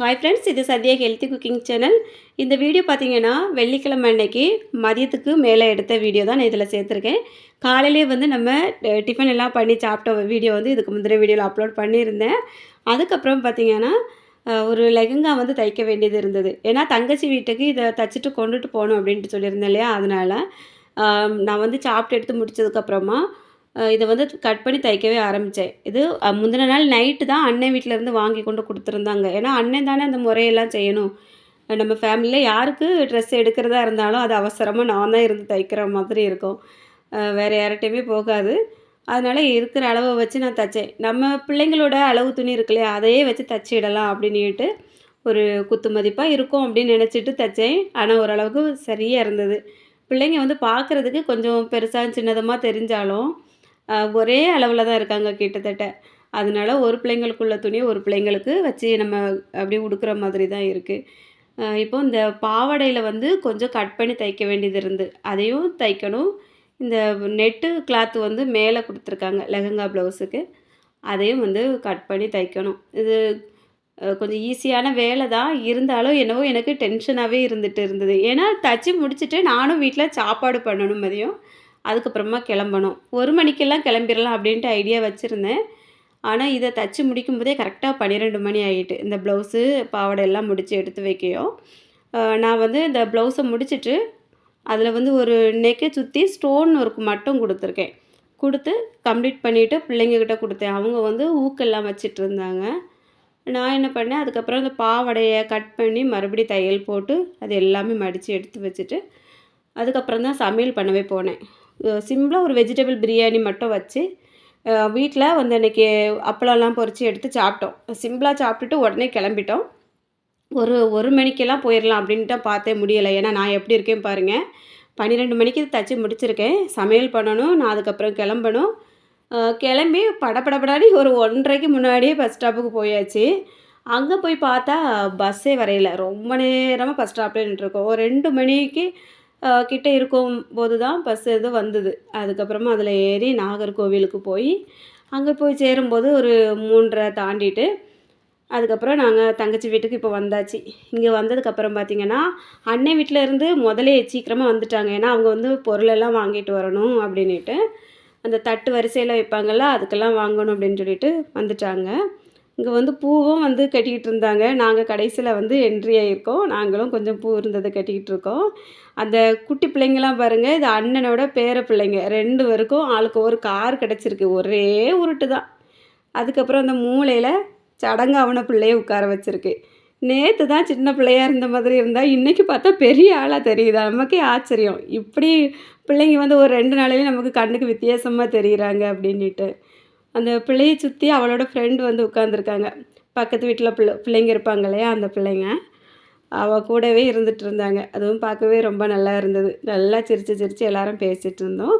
Hi friends இது Sathya healthy cooking channel இந்த video பார்த்தீங்கன்னா வெள்ளிக்கிழமை அன்னைக்கு மதியத்துக்கு மேலே எடுத்த வீடியோ தான் நான் இதில் சேர்த்துருக்கேன். காலையிலே வந்து நம்ம டிஃபன் எல்லாம் பண்ணி சாப்பிட்ட வீடியோ வந்து இதுக்கு முந்தின வீடியோவில் அப்லோட் பண்ணியிருந்தேன். அதுக்கப்புறம் பார்த்தீங்கன்னா ஒரு லெகங்கா வந்து தைக்க வேண்டியது இருந்தது. ஏன்னா தங்கச்சி வீட்டுக்கு இதை தைச்சிட்டு கொண்டுட்டு போகணும் அப்படின்ட்டு சொல்லியிருந்தேன் இல்லையா? அதனால் நான் வந்து சாப்பிட்டு எடுத்து முடிச்சதுக்கப்புறமா இதை வந்து கட் பண்ணி தைக்கவே ஆரம்பித்தேன். இது முந்தின நாள் நைட்டு தான் அண்ணன் வீட்டிலேருந்து வாங்கி கொண்டு கொடுத்துருந்தாங்க. ஏன்னா அண்ணன் தானே அந்த முறையெல்லாம் செய்யணும். நம்ம ஃபேமிலியில் யாருக்கு ட்ரெஸ் எடுக்கிறதா இருந்தாலும் அது அவசரமாக நான் தான் இருந்து தைக்கிற மாதிரி இருக்கும். வேறு யார்கிட்டையுமே போகாது. அதனால் இருக்கிற அளவை வச்சு நான் தைச்சேன். நம்ம பிள்ளைங்களோட அளவு துணி இருக்கு இல்லையா அதையே வச்சு தைச்சிடலாம் அப்படின்னுட்டு ஒரு குத்து மதிப்பாக இருக்கும் அப்படின்னு நினச்சிட்டு தைச்சேன். ஆனால் ஓரளவுக்கு சரியாக இருந்தது. பிள்ளைங்க வந்து பார்க்குறதுக்கு கொஞ்சம் பெருசாக சின்னதமாக தெரிஞ்சாலும் ஒரே அளவில் தான் இருக்காங்க கிட்டத்தட்ட. அதனால ஒரு பிள்ளைங்களுக்குள்ள துணி ஒரு பிள்ளைங்களுக்கு வச்சு நம்ம அப்படியே உடுக்கிற மாதிரி தான் இருக்குது இப்போ இந்த பாவாடையில் வந்து கொஞ்சம் கட் பண்ணி தைக்க வேண்டியது இருந்து அதையும் தைக்கணும். இந்த நெட்டு கிளாத்து வந்து மேலே கொடுத்துருக்காங்க லெஹங்கா ப்ளவுஸுக்கு. அதையும் வந்து கட் பண்ணி தைக்கணும். இது கொஞ்சம் ஈஸியான வேலை தான். இருந்தாலும் என்னவோ எனக்கு டென்ஷனாகவே இருந்துட்டு இருந்தது. ஏன்னா தச்சு முடிச்சுட்டு நானும் வீட்டில் சாப்பாடு பண்ணணும் மதியம். அதுக்கப்புறமா கிளம்பணும். ஒரு மணிக்கெல்லாம் கிளம்பிடலாம் அப்படின்ட்டு ஐடியா வச்சுருந்தேன். ஆனால் இதை தச்சு முடிக்கும் போதே கரெக்டாக பன்னிரெண்டு மணி ஆகிட்டு இந்த ப்ளவுஸு பாவாடை எல்லாம் முடித்து எடுத்து வைக்கையும். நான் வந்து இந்த ப்ளவுஸை முடிச்சுட்டு அதில் வந்து ஒரு நெக்கை சுற்றி ஸ்டோன் ஒர்க் மட்டும் கொடுத்துருக்கேன். கொடுத்து கம்ப்ளீட் பண்ணிவிட்டு பிள்ளைங்கக்கிட்ட கொடுத்தேன். அவங்க வந்து ஊக்கெல்லாம் வச்சிட்டு இருந்தாங்க. நான் என்ன பண்ணேன் அதுக்கப்புறம் அந்த பாவாடையை கட் பண்ணி மறுபடியும் தையல் போட்டு அது எல்லாமே மடித்து எடுத்து வச்சுட்டு அதுக்கப்புறம் தான் சமையல் பண்ணவே போனேன். சிம்பிளாக ஒரு வெஜிடபிள் பிரியாணி மட்டும் வச்சு வீட்டில் வந்து அன்றைக்கி அப்பளம்லாம் பொறிச்சு எடுத்து சாப்பிட்டோம். சிம்பிளாக சாப்பிட்டுட்டு உடனே கிளம்பிட்டோம். ஒரு ஒரு மணிக்கெல்லாம் போயிடலாம் அப்படின்ட்டு தான் பார்த்தே முடியலை. ஏன்னா நான் எப்படி இருக்கேன் பாருங்கள் பன்னிரெண்டு மணிக்கு தச்சு முடிச்சிருக்கேன். சமையல் பண்ணணும் நான் அதுக்கப்புறம் கிளம்பணும். கிளம்பி படபடபடாடி ஒரு ஒன்றரைக்கு முன்னாடியே பஸ் ஸ்டாப்புக்கு போயாச்சு. அங்கே போய் பார்த்தா பஸ்ஸே வரையில. ரொம்ப நேரமாக பஸ் ஸ்டாப்லேயே நின்றுருக்கோம். ஒரு ரெண்டு மணிக்கு கிட்டே இருக்கும் போது தான் பஸ் இது வந்தது. அதுக்கப்புறமா அதில் ஏறி நாகர்கோவிலுக்கு போய் அங்கே போய் சேரும்போது ஒரு மூன்றரை தாண்டிட்டு அதுக்கப்புறம் நாங்கள் தங்கச்சி வீட்டுக்கு இப்போ வந்தாச்சு. இங்கே வந்ததுக்கப்புறம் பார்த்தீங்கன்னா அண்ணன் வீட்டில் இருந்து முதலே சீக்கிரமாக வந்துட்டாங்க. ஏன்னா அவங்க வந்து பொருளெல்லாம் வாங்கிட்டு வரணும் அப்படின்ட்டு அந்த தட்டு வரிசையில் வைப்பாங்கள்ல அதுக்கெல்லாம் வாங்கணும் அப்படின்னு சொல்லிட்டு வந்துட்டாங்க. இங்கே வந்து பூவும் வந்து கட்டிக்கிட்டு இருந்தாங்க நாங்கள் கடைசியில் வந்து என்ட்ரி ஆகியிருக்கோம் நாங்களும் கொஞ்சம் பூ இருந்ததை கட்டிக்கிட்டு இருக்கோம் அந்த குட்டி பிள்ளைங்களாம் பாருங்கள் இது அண்ணனோட பேர பிள்ளைங்க. ரெண்டு பேருக்கும் ஆளுக்கு ஒரு கார் கிடச்சிருக்கு. ஒரே உருட்டு தான் அதுக்கப்புறம் அந்த மூலையில் சடங்காவன பிள்ளைய உட்கார வச்சிருக்கு. நேற்று தான் சின்ன பிள்ளையாக இருந்த மாதிரி இருந்தால் இன்றைக்கி பார்த்தா பெரிய ஆளாக தெரியுதா? நமக்கே ஆச்சரியம். இப்படி பிள்ளைங்க வந்து ஒரு ரெண்டு நாளையே நமக்கு கண்ணுக்கு வித்தியாசமாக தெரியுறாங்க அப்படின்ட்டு அந்த பிள்ளையை சுற்றி அவளோட ஃப்ரெண்டு வந்து உட்காந்துருக்காங்க பக்கத்து வீட்டில் பிள்ளை பிள்ளைங்க இருப்பாங்க இல்லையா அந்த பிள்ளைங்க. அவள் கூடவே இருந்துட்டு இருந்தாங்க. அதுவும் பார்க்கவே ரொம்ப நல்லா இருந்தது. நல்லா சிரித்து சிரித்து எல்லாரும் பேசிகிட்டு இருந்தோம்.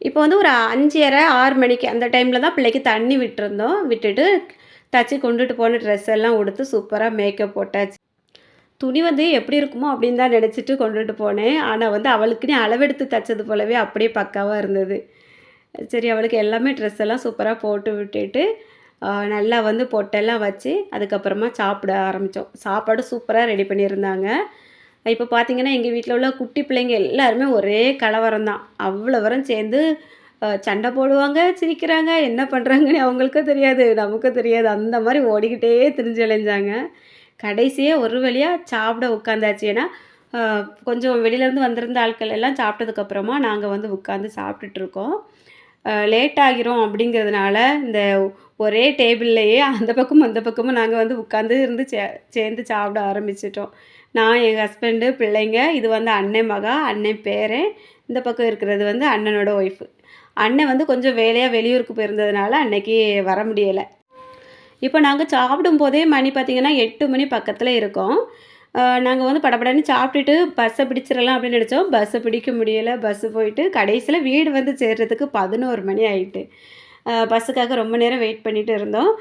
இப்போ வந்து ஒரு அஞ்சரை ஆறு மணிக்கு அந்த டைமில் தான் பிள்ளைக்கு தண்ணி விட்டுருந்தோம். விட்டுட்டு தச்சு கொண்டுட்டு போன ட்ரெஸ் எல்லாம் உடுத்து சூப்பராக மேக்கப் போட்டாச்சு. துணி வந்து எப்படி இருக்குமோ அப்படின்னு தான் நினச்சிட்டு கொண்டுட்டு போனேன். ஆனால் வந்து அவளுக்குன்னு அளவெடுத்து தைச்சது போலவே அப்படியே பக்காவாக இருந்தது. சரி அவளுக்கு எல்லாமே ட்ரெஸ் எல்லாம் சூப்பராக போட்டு விட்டுட்டு நல்லா வந்து பொட்டெல்லாம் வச்சு அதுக்கப்புறமா சாப்பிட ஆரம்பித்தோம் சாப்பாடு சூப்பராக ரெடி பண்ணியிருந்தாங்க. இப்போ பார்த்தீங்கன்னா எங்கள் வீட்டில் உள்ள குட்டி பிள்ளைங்க எல்லாருமே ஒரே கலவரம் தான். அவ்வளோ வரம் சேர்ந்து சண்டை போடுவாங்க சிரிக்கிறாங்க என்ன பண்ணுறாங்கன்னு அவங்களுக்கும் தெரியாது நமக்கும் தெரியாது. அந்த மாதிரி ஓடிக்கிட்டே திரிஞ்சு அலைஞ்சாங்க கடைசியே ஒரு வழியாக சாப்பிட உட்காந்தாச்சு. ஏன்னா கொஞ்சம் வெளியிலேருந்து வந்திருந்த ஆட்கள் எல்லாம் சாப்பிட்டதுக்கப்புறமா நாங்கள் வந்து உட்காந்து சாப்பிட்டுட்ருக்கோம் லேட் ஆகிரும் அப்படிங்கிறதுனால இந்த ஒரே டேபிள்லையே அந்த பக்கமும் அந்த பக்கமும் நாங்கள் வந்து உட்காந்து இருந்து சே சேர்ந்து சாப்பிட ஆரம்பிச்சிட்டோம். நான் எங்கள் ஹஸ்பண்டு பிள்ளைங்க இது வந்து அண்ணன் மகா அண்ணன் பேரன் இந்த பக்கம் இருக்கிறது வந்து அண்ணனோட ஒய்ஃபு அண்ணன் வந்து கொஞ்சம் வேலையாக வெளியூருக்கு போயிருந்ததுனால அன்னைக்கு வர முடியலை. இப்போ நாங்கள் சாப்பிடும் போதே மணி பார்த்திங்கன்னா எட்டு மணி பக்கத்தில் இருக்கோம். நாங்கள் வந்து படபடன்னு சாப்பிட்டுட்டு பஸ்ஸை பிடிச்சிடலாம் அப்படின்னு நினச்சோம். பஸ்ஸை பிடிக்க முடியலை. பஸ்ஸு போயிட்டு கடைசியில் வீடு வந்து சேர்றதுக்கு பதினோரு மணி ஆயிட்டு. பஸ்ஸுக்காக ரொம்ப நேரம் வெயிட் பண்ணிட்டு இருந்தோம்.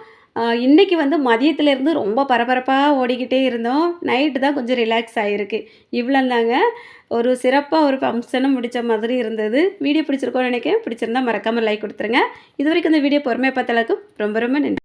இன்றைக்கி வந்து மதியத்துலேருந்து ரொம்ப பரபரப்பாக ஓடிக்கிட்டே இருந்தோம். நைட்டு தான் கொஞ்சம் ரிலாக்ஸ் ஆகிருக்கு இவ்வளோ தாங்க. ஒரு சிறப்பாக ஒரு ஃபங்க்ஷனும் முடித்த மாதிரி இருந்தது. வீடியோ பிடிச்சிருக்கோன்னு நினைக்கிறேன். பிடிச்சிருந்தா மறக்காமல் லைக் கொடுத்துருங்க. இது வரைக்கும் இந்த வீடியோ பொறுமையாக பார்த்தளவுக்கு ரொம்ப ரொம்ப நன்றி.